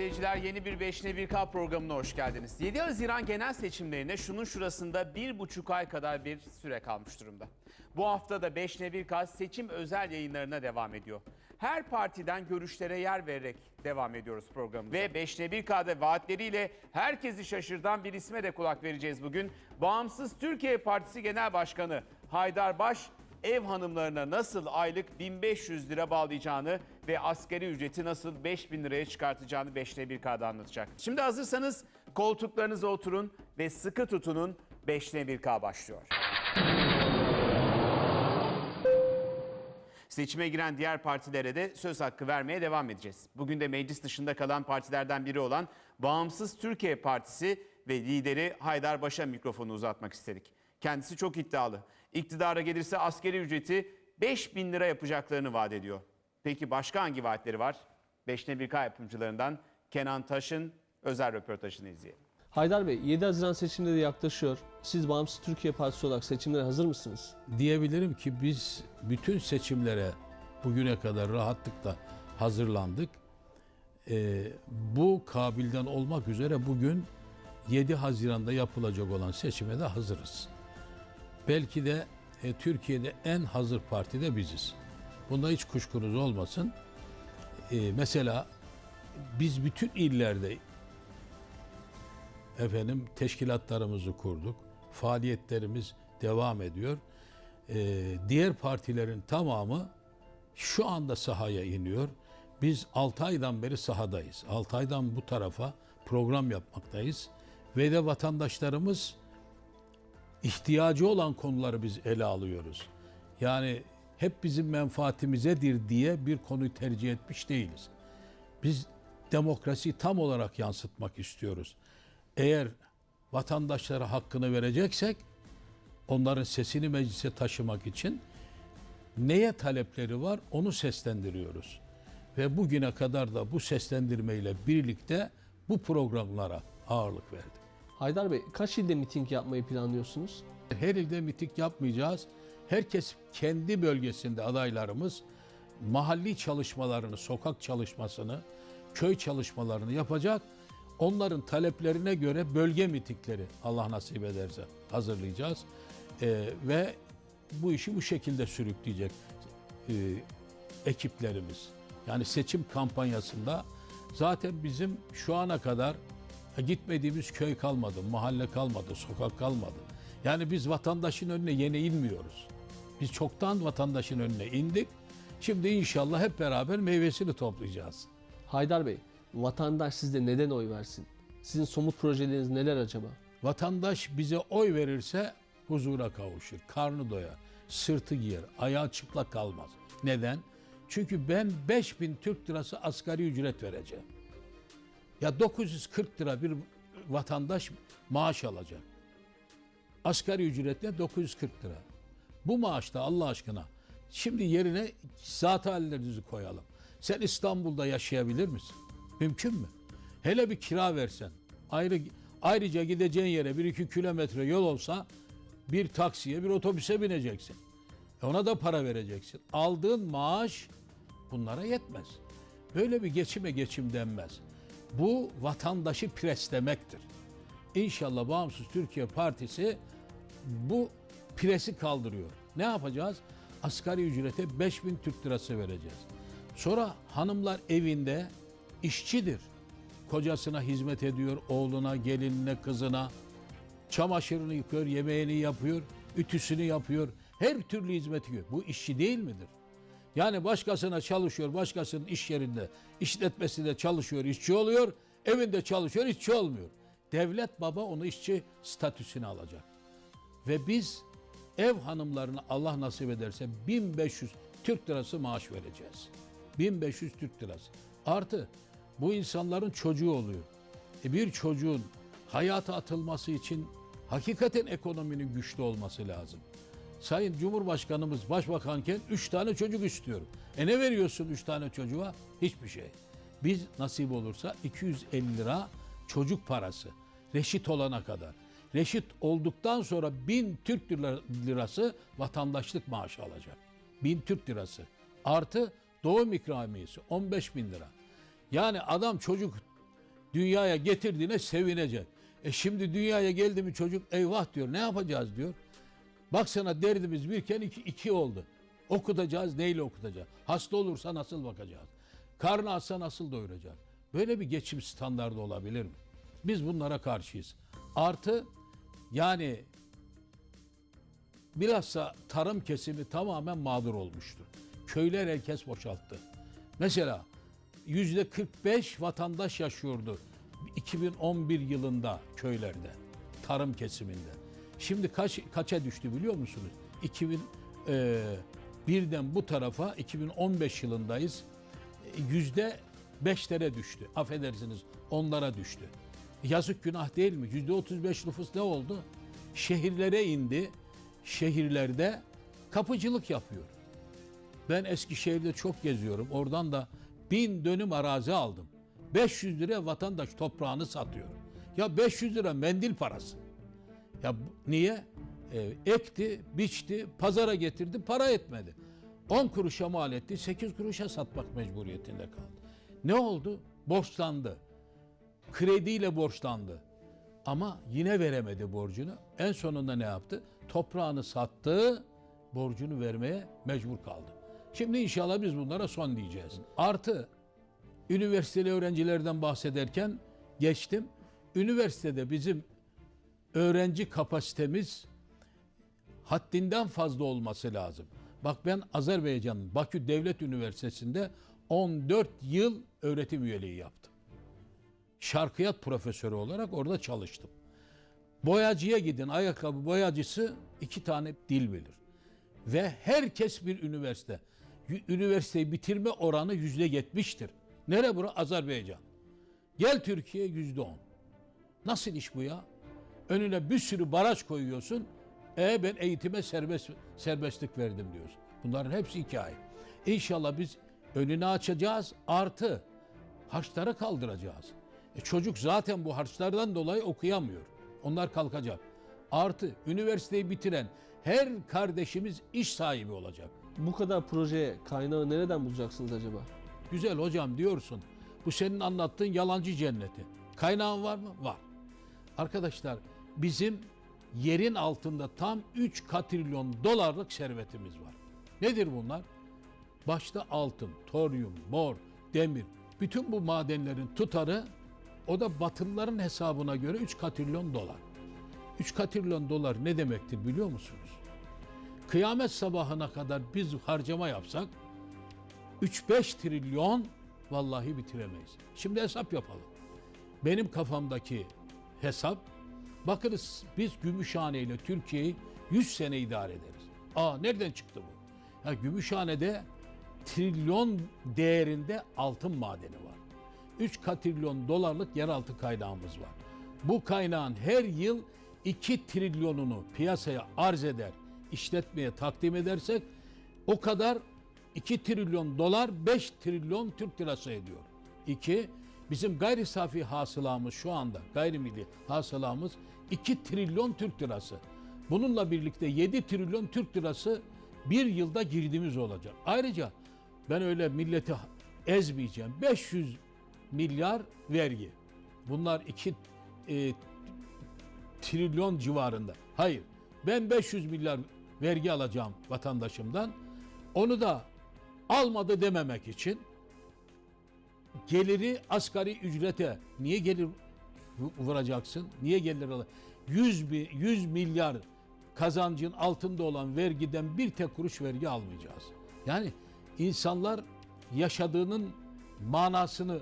Seyirciler yeni bir 5'ne 1K programına hoş geldiniz. 7 Haziran genel seçimlerine şunun şurasında bir buçuk ay kadar bir süre kalmış durumda. Bu hafta da 5'ne 1K seçim özel yayınlarına devam ediyor. Her partiden görüşlere yer vererek devam ediyoruz programımıza. Ve 5'ne 1K'da vaatleriyle herkesi şaşırtan bir isme de kulak vereceğiz bugün. Bağımsız Türkiye Partisi Genel Başkanı Haydar Baş ev hanımlarına nasıl aylık 1500 lira bağlayacağını ve asgari ücreti nasıl 5000 liraya çıkartacağını 5'te 1K'da anlatacak. Şimdi hazırsanız koltuklarınıza oturun ve sıkı tutunun 5'te 1K başlıyor. Seçime giren diğer partilere de söz hakkı vermeye devam edeceğiz. Bugün de meclis dışında kalan partilerden biri olan Bağımsız Türkiye Partisi ve lideri Haydar Baş'a mikrofonu uzatmak istedik. Kendisi çok iddialı. İktidara gelirse askeri ücreti 5000 lira yapacaklarını vaat ediyor. Peki başka hangi vaatleri var? 5'te 1K yapımcılarından Kenan Taş'ın özel röportajını izleyelim. Haydar Bey 7 Haziran seçimleri yaklaşıyor. Siz Bağımsız Türkiye Partisi olarak seçimlere hazır mısınız? diyebilirim ki biz bütün seçimlere bugüne kadar rahatlıkla hazırlandık. Ee, bu kabilden olmak üzere bugün 7 Haziran'da yapılacak olan seçime de hazırız. Belki de e, Türkiye'de en hazır parti de biziz. Bunda hiç kuşkunuz olmasın. Ee, mesela biz bütün illerde efendim teşkilatlarımızı kurduk. Faaliyetlerimiz devam ediyor. Ee, diğer partilerin tamamı şu anda sahaya iniyor. Biz 6 aydan beri sahadayız. 6 aydan bu tarafa program yapmaktayız. Ve de vatandaşlarımız ihtiyacı olan konuları biz ele alıyoruz. Yani hep bizim menfaatimizedir diye bir konuyu tercih etmiş değiliz. Biz demokrasiyi tam olarak yansıtmak istiyoruz. Eğer vatandaşlara hakkını vereceksek onların sesini meclise taşımak için neye talepleri var onu seslendiriyoruz. Ve bugüne kadar da bu seslendirmeyle birlikte bu programlara ağırlık verdik. Haydar Bey kaç ilde miting yapmayı planlıyorsunuz? Her ilde miting yapmayacağız. Herkes kendi bölgesinde adaylarımız mahalli çalışmalarını, sokak çalışmasını, köy çalışmalarını yapacak. Onların taleplerine göre bölge mitingleri Allah nasip ederse hazırlayacağız. Ee, ve bu işi bu şekilde sürükleyecek e, ekiplerimiz. Yani seçim kampanyasında zaten bizim şu ana kadar gitmediğimiz köy kalmadı, mahalle kalmadı, sokak kalmadı. Yani biz vatandaşın önüne yeni inmiyoruz. Biz çoktan vatandaşın önüne indik. Şimdi inşallah hep beraber meyvesini toplayacağız. Haydar Bey vatandaş sizde neden oy versin? Sizin somut projeleriniz neler acaba? Vatandaş bize oy verirse huzura kavuşur, karnı doyar, sırtı giyer, ayağı çıplak kalmaz. Neden? Çünkü ben 5000 Türk lirası asgari ücret vereceğim. Ya 940 lira bir vatandaş maaş alacak. Asgari ücretle 940 lira. Bu maaşta Allah aşkına şimdi yerine zat hallerinizi koyalım. Sen İstanbul'da yaşayabilir misin? Mümkün mü? Hele bir kira versen. Ayrı, ayrıca gideceğin yere 1-2 kilometre yol olsa bir taksiye bir otobüse bineceksin. E ona da para vereceksin. Aldığın maaş bunlara yetmez. Böyle bir geçime geçim denmez. Bu vatandaşı preslemektir. İnşallah Bağımsız Türkiye Partisi bu presi kaldırıyor. Ne yapacağız? Asgari ücrete 5000 Türk lirası vereceğiz. Sonra hanımlar evinde işçidir. Kocasına hizmet ediyor, oğluna, gelinine, kızına. Çamaşırını yıkıyor, yemeğini yapıyor, ütüsünü yapıyor. Her türlü hizmeti yapıyor. Bu işçi değil midir? Yani başkasına çalışıyor, başkasının iş yerinde, işletmesinde çalışıyor, işçi oluyor, evinde çalışıyor, işçi olmuyor. Devlet baba onu işçi statüsüne alacak. Ve biz ev hanımlarına Allah nasip ederse 1500 Türk lirası maaş vereceğiz. 1500 Türk lirası. Artı bu insanların çocuğu oluyor. E bir çocuğun hayata atılması için hakikaten ekonominin güçlü olması lazım. Sayın Cumhurbaşkanımız başbakanken 3 tane çocuk istiyorum. E ne veriyorsun 3 tane çocuğa? Hiçbir şey. Biz nasip olursa 250 lira çocuk parası. Reşit olana kadar. Reşit olduktan sonra 1000 Türk lira- lirası vatandaşlık maaşı alacak. 1000 Türk lirası. Artı doğum ikramiyesi 15 bin lira. Yani adam çocuk Dünyaya getirdiğine sevinecek. E şimdi dünyaya geldi mi çocuk eyvah diyor. Ne yapacağız diyor. Baksana derdimiz birken iki, iki oldu. Okutacağız neyle okutacağız? Hasta olursa nasıl bakacağız? Karnı açsa nasıl doyuracağız? Böyle bir geçim standardı olabilir mi? Biz bunlara karşıyız. Artı yani bilhassa tarım kesimi tamamen mağdur olmuştur. Köyler herkes boşalttı. Mesela yüzde 45 vatandaş yaşıyordu 2011 yılında köylerde, tarım kesiminde. Şimdi kaç kaça düştü biliyor musunuz? 2001'den bu tarafa 2015 yılındayız. Yüzde beşlere düştü. Affedersiniz onlara düştü. Yazık günah değil mi? Yüzde 35 nüfus ne oldu? Şehirlere indi. Şehirlerde kapıcılık yapıyor. Ben Eskişehir'de çok geziyorum. Oradan da bin dönüm arazi aldım. 500 liraya vatandaş toprağını satıyor. Ya 500 lira mendil parası. Ya niye? Ee, ekti, biçti, pazara getirdi, para etmedi. 10 kuruşa mal etti, 8 kuruşa satmak mecburiyetinde kaldı. Ne oldu? Borçlandı. Krediyle borçlandı. Ama yine veremedi borcunu. En sonunda ne yaptı? Toprağını sattı, borcunu vermeye mecbur kaldı. Şimdi inşallah biz bunlara son diyeceğiz. Artı üniversiteli öğrencilerden bahsederken geçtim. Üniversitede bizim öğrenci kapasitemiz haddinden fazla olması lazım. Bak ben Azerbaycan'ın Bakü Devlet Üniversitesi'nde 14 yıl öğretim üyeliği yaptım. Şarkıyat profesörü olarak orada çalıştım. Boyacıya gidin, ayakkabı boyacısı iki tane dil bilir. Ve herkes bir üniversite. Üniversiteyi bitirme oranı yüzde yetmiştir. Nere bura? Azerbaycan. Gel Türkiye yüzde on. Nasıl iş bu ya? Önüne bir sürü baraj koyuyorsun. E ben eğitime serbest serbestlik verdim diyorsun. Bunların hepsi hikaye. İnşallah biz önünü açacağız. Artı harçları kaldıracağız. E çocuk zaten bu harçlardan dolayı okuyamıyor. Onlar kalkacak. Artı üniversiteyi bitiren her kardeşimiz iş sahibi olacak. Bu kadar projeye kaynağı nereden bulacaksınız acaba? Güzel hocam diyorsun. Bu senin anlattığın yalancı cenneti. Kaynağın var mı? Var. Arkadaşlar bizim yerin altında tam 3 katrilyon dolarlık servetimiz var. Nedir bunlar? Başta altın, toryum, bor, demir. Bütün bu madenlerin tutarı o da batılıların hesabına göre 3 katrilyon dolar. 3 katrilyon dolar ne demektir biliyor musunuz? Kıyamet sabahına kadar biz harcama yapsak 3-5 trilyon vallahi bitiremeyiz. Şimdi hesap yapalım. Benim kafamdaki hesap bakınız biz Gümüşhane ile Türkiye'yi 100 sene idare ederiz. Aa nereden çıktı bu? Ya Gümüşhane'de trilyon değerinde altın madeni var. 3 katrilyon dolarlık yeraltı kaynağımız var. Bu kaynağın her yıl 2 trilyonunu piyasaya arz eder, işletmeye takdim edersek o kadar 2 trilyon dolar 5 trilyon Türk lirası ediyor. 2. Bizim gayri safi hasılamız şu anda gayrimilli hasılamız 2 trilyon Türk lirası. Bununla birlikte 7 trilyon Türk lirası bir yılda girdimiz olacak. Ayrıca ben öyle milleti ezmeyeceğim. 500 milyar vergi. Bunlar 2 e, trilyon civarında. Hayır. Ben 500 milyar vergi alacağım vatandaşımdan. Onu da almadı dememek için geliri asgari ücrete niye gelir vu- vuracaksın? Niye gelir ala- 100 bi, 100 milyar kazancın altında olan vergiden bir tek kuruş vergi almayacağız. Yani insanlar yaşadığının manasını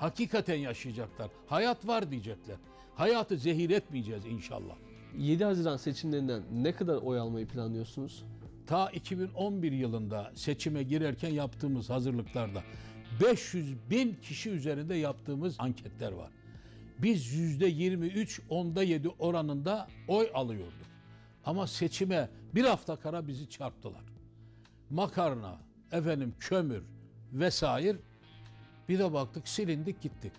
hakikaten yaşayacaklar. Hayat var diyecekler. Hayatı zehir etmeyeceğiz inşallah. 7 Haziran seçimlerinden ne kadar oy almayı planlıyorsunuz? Ta 2011 yılında seçime girerken yaptığımız hazırlıklarda 500 bin kişi üzerinde yaptığımız anketler var. Biz yüzde 23, onda 7 oranında oy alıyorduk. Ama seçime bir hafta kara bizi çarptılar. Makarna, efendim kömür vesaire bir de baktık silindik gittik.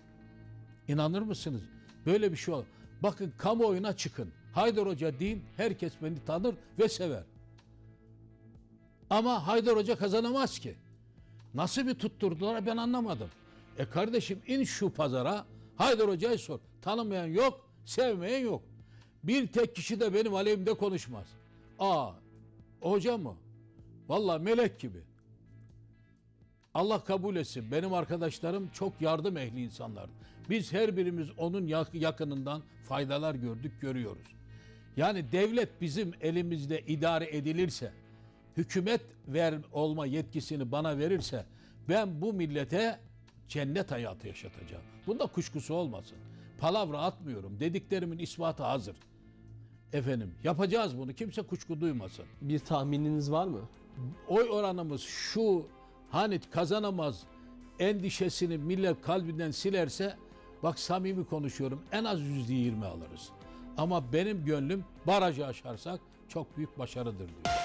İnanır mısınız? Böyle bir şey olur. Bakın kamuoyuna çıkın. Haydar Hoca deyin herkes beni tanır ve sever. Ama Haydar Hoca kazanamaz ki. Nasıl bir tutturdular ben anlamadım. E kardeşim in şu pazara Haydar Hoca'yı sor. Tanımayan yok, sevmeyen yok. Bir tek kişi de benim aleyhimde konuşmaz. Aa, hoca mı? Vallahi melek gibi. Allah kabul etsin. Benim arkadaşlarım çok yardım ehli insanlar. Biz her birimiz onun yak- yakınından faydalar gördük, görüyoruz. Yani devlet bizim elimizde idare edilirse, hükümet ver olma yetkisini bana verirse ben bu millete cennet hayatı yaşatacağım. Bunda kuşkusu olmasın. Palavra atmıyorum. Dediklerimin ispatı hazır. Efendim yapacağız bunu. Kimse kuşku duymasın Bir tahmininiz var mı? oy oranımız şu hani kazanamaz endişesini millet kalbinden silerse bak samimi konuşuyorum en az yüzde yirmi alırız. Ama benim gönlüm barajı aşarsak çok büyük başarıdır diyor.